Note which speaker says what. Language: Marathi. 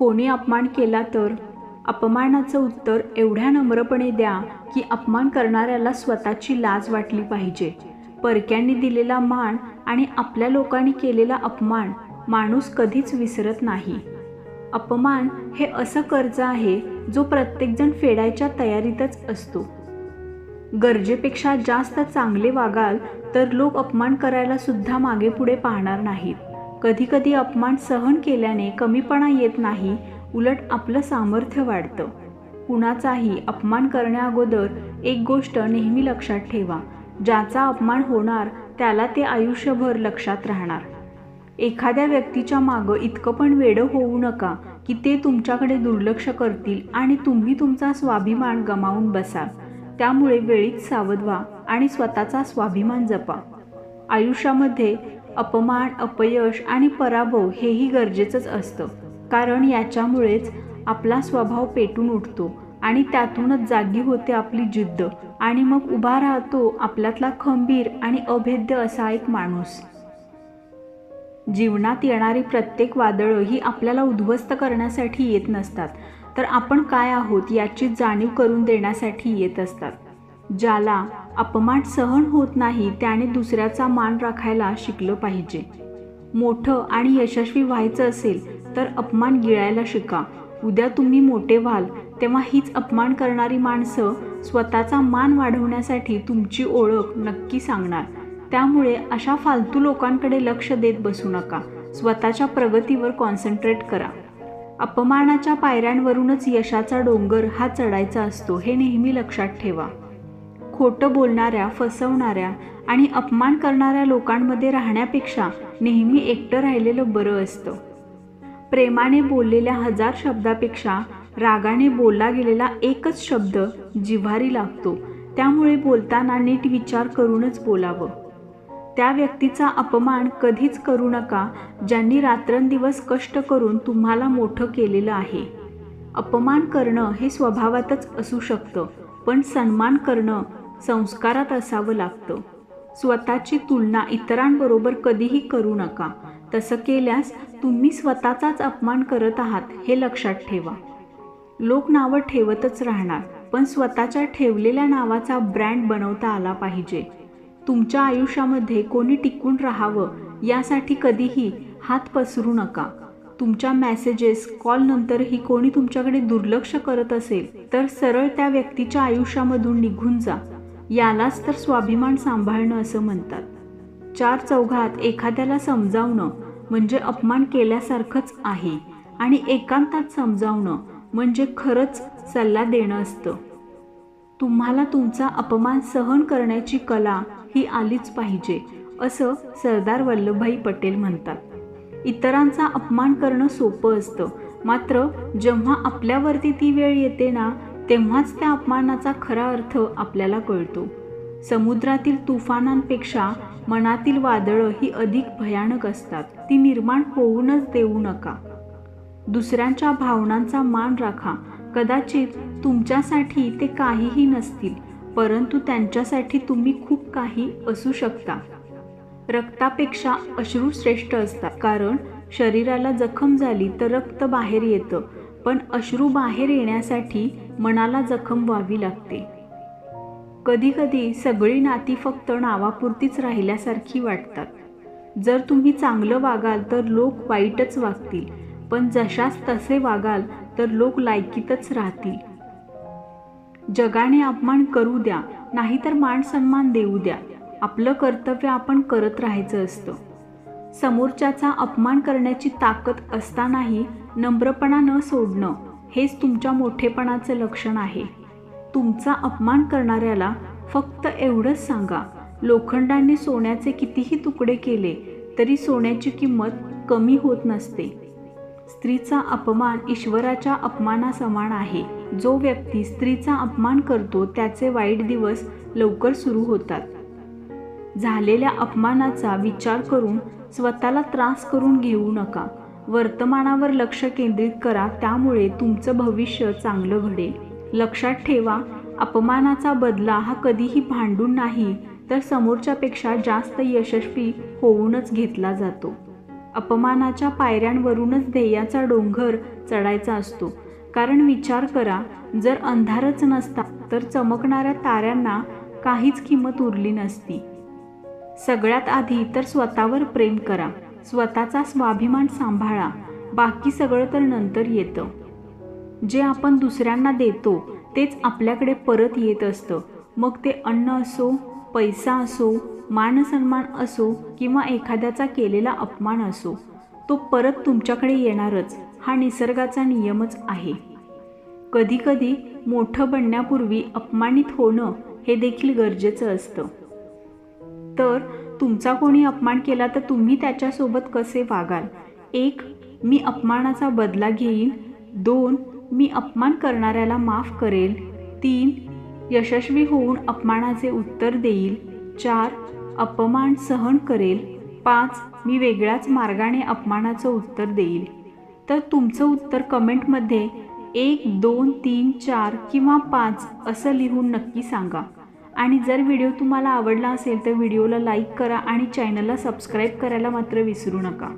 Speaker 1: कोणी अपमान केला तर? अपमानाचं उत्तर एवढ्या नम्रपणे द्या की अपमान करणाऱ्याला स्वतःची लाज वाटली पाहिजे. परक्यांनी दिलेला मान आणि आपल्या लोकांनी केलेला अपमान माणूस कधीच विसरत नाही. अपमान हे असं कर्ज आहे जो प्रत्येकजण फेडायच्या तयारीतच असतो. गरजेपेक्षा जास्त चांगले वागाल तर लोक अपमान करायला सुद्धा मागे पुढे पाहणार नाहीत. कधीकधी अपमान सहन केल्याने कमीपणा येत नाही उलट आपलं सामर्थ्य वाढतं. कुणाचाही अपमान करण्याअगोदर एक गोष्ट नेहमी लक्षात ठेवा ज्याचा अपमान होणार त्याला ते आयुष्यभर लक्षात राहणार. एखाद्या व्यक्तीच्या मागं इतकं पण वेडं होऊ नका की ते तुमच्याकडे दुर्लक्ष करतील आणि तुम्ही तुमचा स्वाभिमान गमावून बसाल. त्यामुळे वेळीच सावध व्हा आणि स्वतःचा स्वाभिमान जपा. आयुष्यामध्ये अपमान अपयश आणि पराभव हेही गरजेचंच असतं. कारण याच्यामुळेच आपला स्वभाव पेटून उठतो आणि त्यातूनच जागी होते आपली जिद्द आणि मग उभा राहतो आपल्यातला खंबीर आणि अभेद्य असा एक माणूस. जीवनात येणारी प्रत्येक वादळं ही आपल्याला उद्ध्वस्त करण्यासाठी येत नसतात. तर आपण काय आहोत याची जाणीव करून देण्यासाठी येत असतात. ज्याला अपमान सहन होत नाही त्याने दुसऱ्याचा मान राखायला शिकलं पाहिजे. मोठं आणि यशस्वी व्हायचं असेल तर अपमान गिळायला शिका. उद्या तुम्ही मोठे व्हाल तेव्हा हीच अपमान करणारी माणसं स्वतःचा मान वाढवण्यासाठी तुमची ओळख नक्की सांगणार. त्यामुळे अशा फालतू लोकांकडे लक्ष देत बसू नका. स्वतःच्या प्रगतीवर कॉन्सन्ट्रेट करा. अपमानाच्या पायऱ्यांवरूनच यशाचा डोंगर हा चढायचा असतो हे नेहमी लक्षात ठेवा. खोटं बोलणाऱ्या फसवणाऱ्या आणि अपमान करणाऱ्या लोकांमध्ये राहण्यापेक्षा नेहमी एकटं राहिलेलं बरं असतं. प्रेमाने बोललेल्या हजार शब्दापेक्षा रागाने बोलला गेलेला एकच शब्द जिव्हारी लागतो. त्यामुळे बोलताना नीट विचार करूनच बोलावं. त्या व्यक्तीचा अपमान कधीच करू नका ज्यांनी रात्रंदिवस कष्ट करून तुम्हाला मोठं केलेलं आहे. अपमान करणं हे स्वभावातच असू शकतं पण सन्मान करणं संस्कारात असावं लागतं. स्वतःची तुलना इतरांबरोबर कधीही करू नका. तसं केल्यास तुम्ही स्वतःचाच अपमान करत आहात हे लक्षात ठेवा. लोक नावं ठेवतच राहणार पण स्वतःच्या ठेवलेल्या नावाचा ब्रँड बनवता आला पाहिजे. तुमच्या आयुष्यामध्ये कोणी टिकून राहावं यासाठी कधीही हात पसरू नका. तुमच्या मेसेजेस कॉलनंतरही कोणी तुमच्याकडे दुर्लक्ष करत असेल तर सरळ त्या व्यक्तीच्या आयुष्यामधून निघून जा. यालाच तर स्वाभिमान सांभाळणं असं म्हणतात. चार चौघात एखाद्याला समजावणं म्हणजे अपमान केल्यासारखंच आहे आणि एकांतात समजावणं म्हणजे खरंच सल्ला देणं असतं. तुम्हाला तुमचा अपमान सहन करण्याची कला ही आलीच पाहिजे असं सरदार वल्लभभाई पटेल म्हणतात. इतरांचा अपमान करणं सोपं असतं मात्र जेव्हा आपल्यावरती ती वेळ येते ना तेव्हाच त्या अपमानाचा खरा अर्थ आपल्याला कळतो. समुद्रातील तुफानांपेक्षा मनातील वादळं ही अधिक भयानक असतात. ती निर्माण होऊनच देऊ नका. दुसऱ्यांच्या भावनांचा मान राखा. कदाचित तुमच्यासाठी ते काहीही नसतील परंतु त्यांच्यासाठी तुम्ही खूप काही असू शकता. रक्तापेक्षा अश्रू श्रेष्ठ असतात. कारण शरीराला जखम झाली तर रक्त बाहेर येतं. पण अश्रू बाहेर येण्यासाठी मनाला जखम व्हावी लागते. कधीकधी सगळी नाती फक्त नावापुरतीच राहिल्यासारखी वाटतात. जर तुम्ही चांगलं वागाल तर लोक वाईटच वागतील पण जशास तसे वागाल तर लोक लायकीतच राहतील. जगाने अपमान करू द्या नाहीतर मान सन्मान देऊ द्या. आपलं कर्तव्य आपण करत राहायचं असतं. समोरच्याचा अपमान करण्याची ताकद असतानाही नम्रपणा न सोडणं हेच तुमच्या मोठेपणाचं लक्षण आहे. तुमचा अपमान करणाऱ्याला फक्त एवढंच सांगा लोखंडाने सोन्याचे कितीही तुकडे केले तरी सोन्याची किंमत कमी होत नसते. स्त्रीचा अपमान ईश्वराच्या अपमानासमान आहे. जो व्यक्ती स्त्रीचा अपमान करतो त्याचे वाईट दिवस लवकर सुरू होतात. झालेल्या अपमानाचा विचार करून स्वतःला त्रास करून घेऊ नका. वर्तमानावर लक्ष केंद्रित करा त्यामुळे तुमचं भविष्य चांगलं घडेल. लक्षात ठेवा अपमानाचा बदला हा कधीही भांडून नाही तर समोरच्यापेक्षा जास्त यशस्वी होऊनच घेतला जातो. अपमानाच्या पायऱ्यांवरूनच ध्येयाचा डोंगर चढायचा असतो. कारण विचार करा जर अंधारच नसता तर चमकणाऱ्या ताऱ्यांना काहीच किंमत उरली नसती. सगळ्यात आधी तर स्वतःवर प्रेम करा. स्वतःचा स्वाभिमान सांभाळा. बाकी सगळं तर नंतर येतं. जे आपण दुसऱ्यांना देतो तेच आपल्याकडे परत येत असतं. मग ते अन्न असो पैसा असो मानसन्मान असो किंवा एखाद्याचा केलेला अपमान असो तो परत तुमच्याकडे येणारच. हा निसर्गाचा नियमच आहे. कधीकधी मोठं बनण्यापूर्वी अपमानित होणं हे देखील गरजेचं असतं. तर तुमचा कोणी अपमान केला तर तुम्ही त्याच्यासोबत कसे वागाल? एक मी अपमानाचा बदला घेईन. दोन मी अपमान करणाऱ्याला माफ करेल. तीन यशस्वी होऊन अपमानाचे उत्तर देईल. चार अपमान सहन करेल. पाच मी वेगळ्याच मार्गाने अपमानाचं उत्तर देईल. तर तुमचं उत्तर कमेंटमध्ये एक दोन तीन चार किंवा पाच असं लिहून नक्की सांगा. आणि जर व्हिडिओ तुम्हाला आवडला असेल तर व्हिडिओला लाईक करा आणि चॅनलला सबस्क्राईब करायला मात्र विसरू नका.